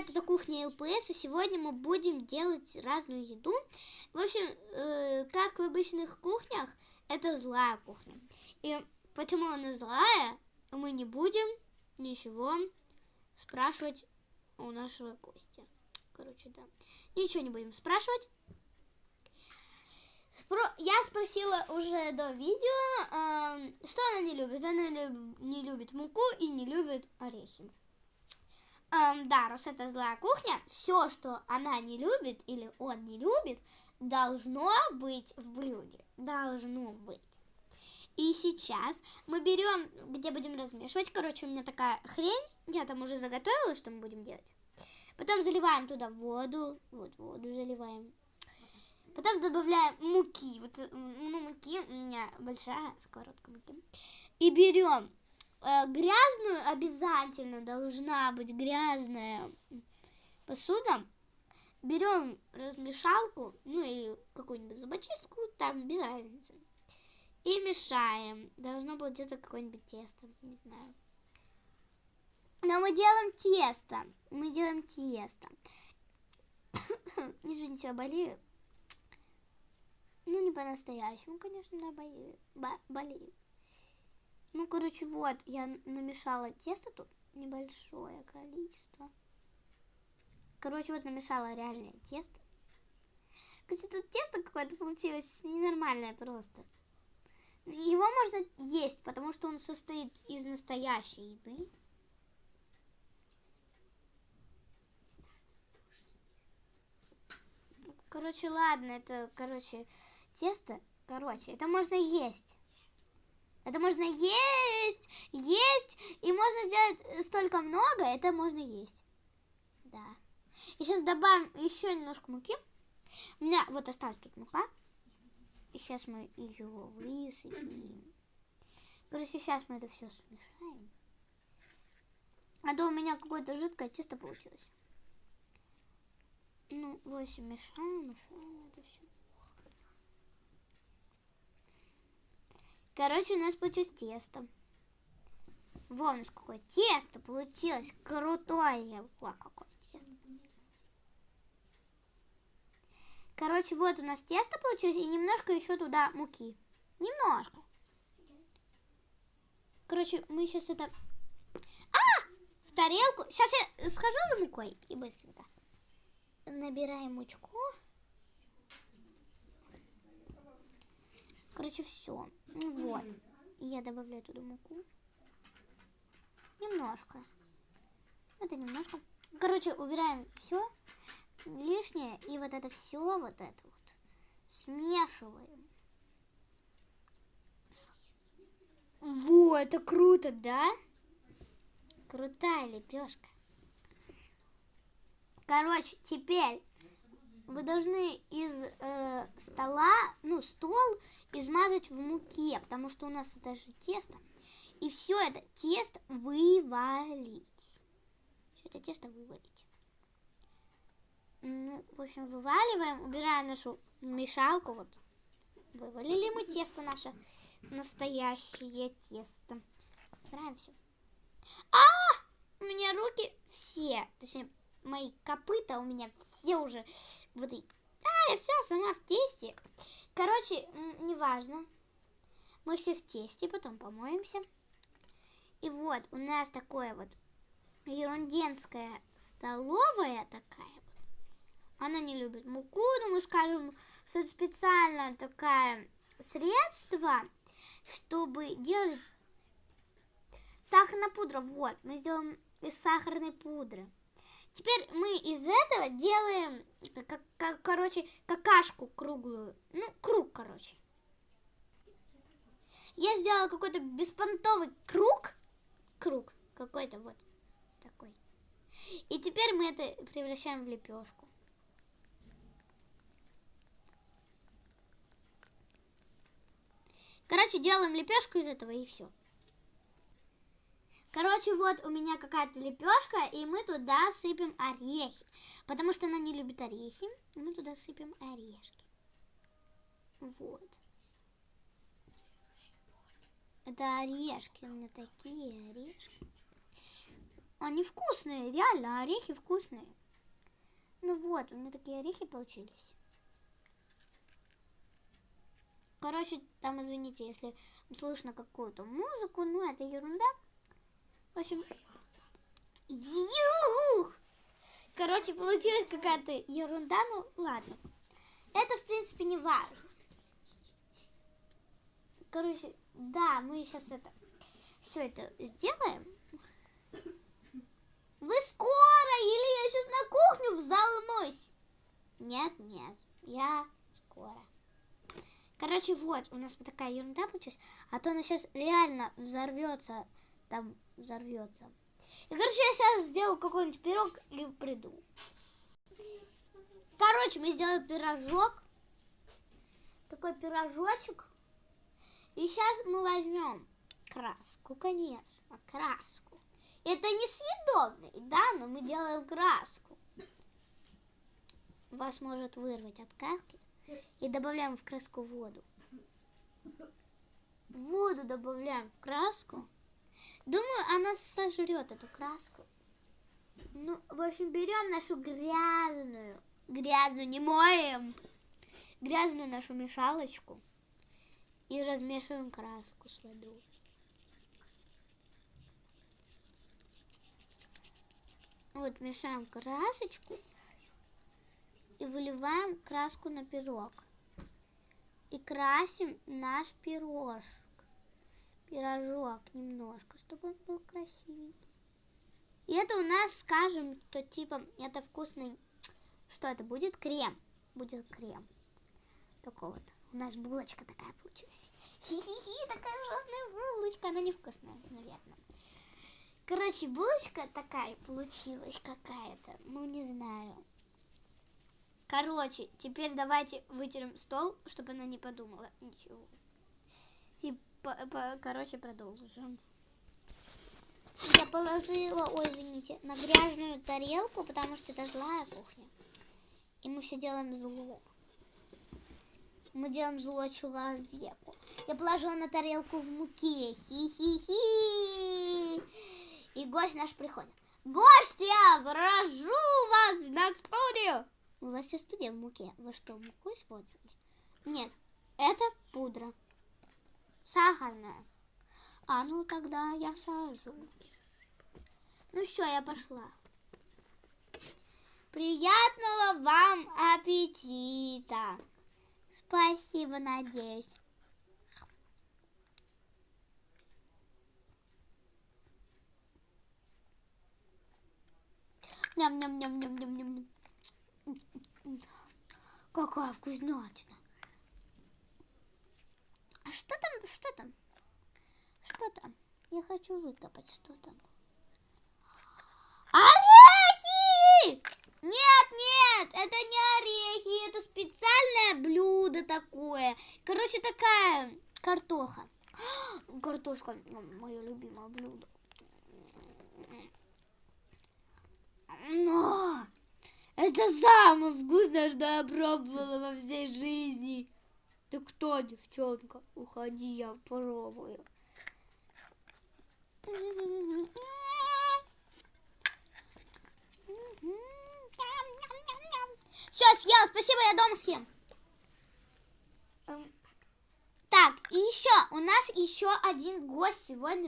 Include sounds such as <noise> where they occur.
ребята, это кухня ЛПС, и сегодня мы будем делать разную еду. В общем, э, как в обычных кухнях, это злая кухня. И почему она злая, мы не будем ничего спрашивать у нашего гостя. Короче, да. Ничего не будем спрашивать. Спро... Я спросила уже до видео, э, что она не любит. Она не любит муку и не любит орехи. Эм, да, раз это злая кухня, все, что она не любит или он не любит, должно быть в блюде. Должно быть. И сейчас мы берем, где будем размешивать. Короче, у меня такая хрень. Я там уже заготовила, что мы будем делать. Потом заливаем туда воду. Вот воду заливаем. Потом добавляем муки. Вот ну, муки у меня большая сковородка муки. И берем Э, грязную обязательно должна быть грязная посуда. Берем размешалку, ну или какую-нибудь зубочистку, там без разницы. И мешаем. Должно быть где-то какое-нибудь тесто, не знаю. Но мы делаем тесто. Мы делаем тесто. <coughs> Извините, я болею. Ну, не по-настоящему, конечно, да, болею. болею. Ну, короче, вот, я намешала тесто тут небольшое количество. Короче, вот намешала реальное тесто. Короче, тут тесто какое-то получилось ненормальное просто. Его можно есть, потому что он состоит из настоящей еды. Короче, ладно, это, короче, тесто, короче, это можно есть. Это можно есть, есть, и можно сделать столько много, это можно есть. Да. Если добавим еще немножко муки, у меня вот осталась тут мука, и сейчас мы ее высыпем. Короче, сейчас мы это все смешаем. А то у меня какое-то жидкое тесто получилось. Ну, в общем, мешаем, мешаем это все. Короче, у нас получилось тесто. Вон какое тесто получилось. Крутое. Во, какое тесто. Короче, вот у нас тесто получилось. И немножко еще туда муки. Немножко. Короче, мы сейчас это... А! В тарелку. Сейчас я схожу за мукой и быстренько. Набираем мучку. Короче, все. Вот. Я добавляю туда муку. Немножко. Это немножко. Короче, убираем все лишнее. И вот это все, вот это вот смешиваем. Во, это круто, да? Крутая лепешка. Короче, теперь вы должны из э, стола, ну, стол измазать в муке, потому что у нас это же тесто. И все это тесто вывалить. Все это тесто вывалить. Ну, в общем, вываливаем, убираем нашу мешалку. Вот. Вывалили мы тесто наше. Настоящее тесто. Убираем все. А! У меня руки все, точнее, мои копыта у меня все уже вот и... А, я вся сама в тесте. Короче, неважно. Мы все в тесте, потом помоемся. И вот у нас такое вот ерунденская столовая такая. Она не любит муку, но мы скажем, что это специально такое средство, чтобы делать сахарная пудра. Вот, мы сделаем из сахарной пудры. Теперь мы из этого делаем, как, как, короче, какашку круглую. Ну, круг, короче. Я сделала какой-то беспонтовый круг. Круг какой-то вот такой. И теперь мы это превращаем в лепешку. Короче, делаем лепешку из этого и все. Короче, вот у меня какая-то лепешка, и мы туда сыпем орехи. Потому что она не любит орехи. Мы туда сыпем орешки. Вот. Это орешки, у меня такие орешки. Они вкусные, реально, орехи вкусные. Ну вот, у меня такие орехи получились. Короче, там, извините, если слышно какую-то музыку, ну, это ерунда. В общем, Юх! Короче, получилась какая-то ерунда, ну, ладно. Это, в принципе, не важно. Короче, да, мы сейчас это все это сделаем. Вы скоро или я сейчас на кухню взалмусь? Нет, нет, я скоро. Короче, вот, у нас вот такая ерунда получилась, а то она сейчас реально взорвется, там взорвется. И, короче, я сейчас сделаю какой-нибудь пирог и приду. Короче, мы сделаем пирожок. Такой пирожочек. И сейчас мы возьмем краску, конечно, краску. Это несъедобный, да, но мы делаем краску. Вас может вырвать от краски. И добавляем в краску воду. Воду добавляем в краску. Думаю, она сожрет эту краску. Ну, в общем, берем нашу грязную, грязную, не моем, грязную нашу мешалочку и размешиваем краску с водой. Вот мешаем красочку и выливаем краску на пирог. И красим наш пирожок. Пирожок немножко, чтобы он был красивенький. И это у нас, скажем, что типа это вкусный... Что это будет? Крем. Будет крем. Такой вот. У нас булочка такая получилась. Хи-хи-хи, такая ужасная булочка. Она невкусная, наверное. Короче, булочка такая получилась какая-то. Ну, не знаю. Короче, теперь давайте вытерем стол, чтобы она не подумала ничего. И, по, по, короче, продолжим. Я положила, ой, извините, на грязную тарелку, потому что это злая кухня. И мы все делаем зло. Мы делаем зло человеку. Я положила на тарелку в муке. Хи-хи-хи. И гость наш приходит. Гостья, прошу вас на студию. У вас есть студия в муке. Вы что, муку использовали? Нет, это пудра. Сахарная. А, ну тогда я сажу. Ну все, я пошла. Приятного вам аппетита. Спасибо, надеюсь. Ням-ням-ням-ням-ням-ням. Какая вкуснятина. Что там, что там? Что там? Я хочу выкопать, что там. Орехи! Нет, нет, это не орехи, это специальное блюдо такое. Короче, такая картоха. <gasps> Картошка, мое любимое блюдо. Но это самое вкусное, что я пробовала во всей жизни. Ты кто, девчонка? Уходи, я попробую. Все, съел, спасибо, я дома съем. Так, и еще, у нас еще один гость сегодня